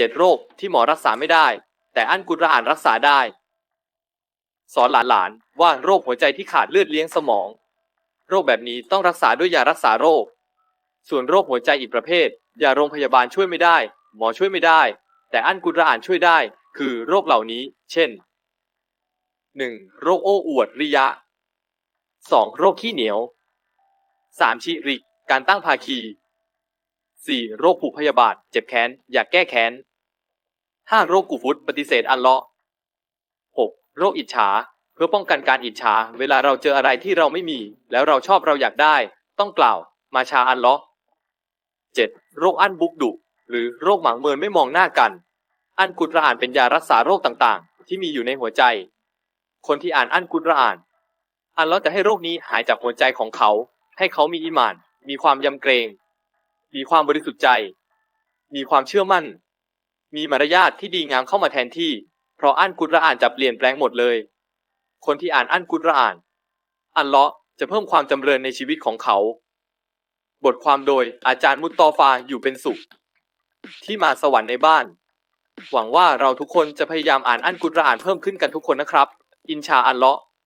เจ็ดโรคที่หมอรักษาไม่ได้ แต่อันกุรอานรักษาได้ สอนหลานๆว่าโรคหัวใจที่ขาดเลือดเลี้ยงสมอง โรคแบบนี้ต้องรักษาด้วยยารักษาโรค ส่วนโรคหัวใจอีกประเภทยาโรงพยาบาลช่วยไม่ได้ หมอช่วยไม่ได้ แต่อันกุรอานช่วยได้ คือโรคเหล่านี้ เช่น 1. โรคโอ้อวดริยะ 2. โรคขี้เหนียว 3. ชิริก การตั้งภาคี 4. โรคผูกพยาบาท เจ็บแค้น อยากแก้แค้น 5. โรคกูฟุตปฏิเสธอัลเลาะห์ 6. โรคอิจฉา เพื่อป้องกันการอิจฉา เวลาเราเจออะไรที่เราไม่มี แล้วเราชอบเราอยากได้ ต้องกล่าว มาชาอัลเลาะห์ 7. โรคอั้นบุกดุหรือโรคหมางเมินไม่มองหน้ากัน อันกุรอ่านเป็นยารักษาโรคต่างๆ ที่มีอยู่ในหัวใจ คนที่อ่านอันกุรอ่าน อัลเลาะห์จะให้โรคนี้หายจากหัวใจของเขา ให้เขามีอีหมาน มีความยำเกรง มีความบริสุทธิ์ใจ มีความเชื่อมั่น มีมารยาทที่ดีงามเข้ามาแทนที่ เพราะอันกุรอานจะเปลี่ยนแปลงหมดเลย คนที่อ่านอันกุรอาน อัลเลาะห์จะเพิ่มความจำเริญในชีวิตของเขา บทความโดยอาจารย์มุตตอฟาอยู่เป็นสุข ที่มาสวรรค์ในบ้าน หวังว่าเราทุกคนจะพยายามอ่านอันกุรอานเพิ่มขึ้นกันทุกคนนะครับ อินชาอัลเลาะห์